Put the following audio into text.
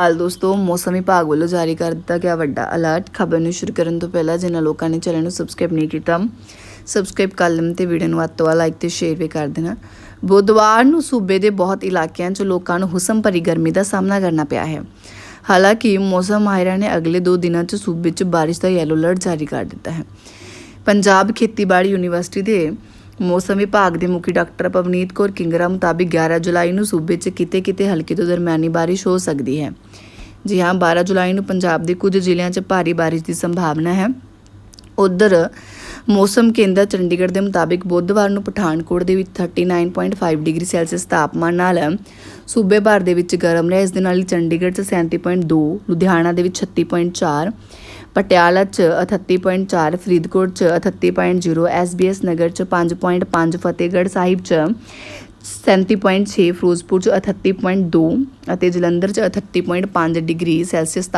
ਹਾਲ ਦੋਸਤੋ, ਮੌਸਮ ਵਿਭਾਗ ਵੱਲੋਂ ਜਾਰੀ ਕਰ ਦਿੱਤਾ ਗਿਆ ਵੱਡਾ ਅਲਰਟ ਖਬਰ ਨੂੰ ਸ਼ੁਰੂ ਕਰਨ ਤੋਂ ਪਹਿਲਾਂ ਜਿਨ੍ਹਾਂ ਲੋਕਾਂ ਨੇ ਚੈਨਲ ਨੂੰ ਸਬਸਕ੍ਰਾਈਬ ਨਹੀਂ ਕੀਤਾ ਸਬਸਕ੍ਰਾਈਬ ਕਰ ਲੈਣ ਤੇ ਵੀਡੀਓ ਨੂੰ ਵੱਧ ਤੋਂ ਵੱਧ ਲਾਈਕ ਤੇ ਸ਼ੇਅਰ ਵੀ ਕਰ ਦੇਣਾ। ਬੁੱਧਵਾਰ ਨੂੰ ਸੂਬੇ ਦੇ ਬਹੁਤ ਇਲਾਕਿਆਂ 'ਚ ਲੋਕਾਂ ਨੂੰ ਹੁਸਮ ਭਰੀ ਗਰਮੀ ਦਾ ਸਾਹਮਣਾ ਕਰਨਾ ਪਿਆ ਹੈ। ਹਾਲਾਂਕਿ, ਮੌਸਮ ਮਾਹਿਰਾਂ ਨੇ ਅਗਲੇ 2 ਦਿਨਾਂ 'ਚ ਸੂਬੇ 'ਚ ਬਾਰਿਸ਼ ਦਾ ਯੈਲੋ ਅਲਰਟ ਜਾਰੀ ਕਰ ਦਿੱਤਾ ਹੈ। ਪੰਜਾਬ ਖੇਤੀਬਾੜੀ ਯੂਨੀਵਰਸਿਟੀ ਦੇ ਮੌਸਮ ਵਿਭਾਗ ਦੇ ਮੁਖੀ ਡਾਕਟਰ ਪਵਨੀਤ ਕੌਰ ਕਿੰਗਰਾ ਮੁਤਾਬਿਕ 11 ਜੁਲਾਈ ਨੂੰ ਸੂਬੇ 'ਚ ਕਿਤੇ-ਕਿਤੇ ਹਲਕੀ ਤੋਂ ਦਰਮਿਆਨੀ ਬਾਰਿਸ਼ ਹੋ ਸਕਦੀ ਹੈ। ਜੀ ਹਾਂ 12 ਜੁਲਾਈ ਨੂੰ ਪੰਜਾਬ ਦੇ ਕੁਝ ਜ਼ਿਲ੍ਹਿਆਂ 'ਚ ਭਾਰੀ ਬਾਰਿਸ਼ ਦੀ ਸੰਭਾਵਨਾ ਹੈ। ਉਧਰ ਮੌਸਮ ਕੇਂਦਰ ਚੰਡੀਗੜ੍ਹ ਦੇ ਮੁਤਾਬਿਕ ਬੁੱਧਵਾਰ ਨੂੰ ਪਠਾਨਕੋਟ ਦੇ ਵਿੱਚ 39.5 ਡਿਗਰੀ ਸੈਲਸੀਅਸ ਤਾਪਮਾਨ ਨਾਲ ਸੂਬੇ ਭਰ ਦੇ ਵਿੱਚ ਗਰਮ ਰਿਹਾ ਇਸ ਦੇ ਨਾਲ ਹੀ ਚੰਡੀਗੜ੍ਹ 'ਚ 37.2 ਲੁਧਿਆਣਾ ਦੇ ਵਿੱਚ 36.4 ਪਟਿਆਲਾ 'ਚ 38.4 ਫਰੀਦਕੋਟ 'ਚ 38.0 ਐਸਬੀਐਸ ਨਗਰ 'ਚ 5.5 ਫਤਿਹਗੜ੍ਹ ਸਾਹਿਬ 'ਚ 37.6 ਫਿਰੋਜ਼ਪੁਰ 'ਚ 38.2 ਅਤੇ ਜਲੰਧਰ 'ਚ 38.5 ਡਿਗਰੀ ਸੈਲਸੀਅਸ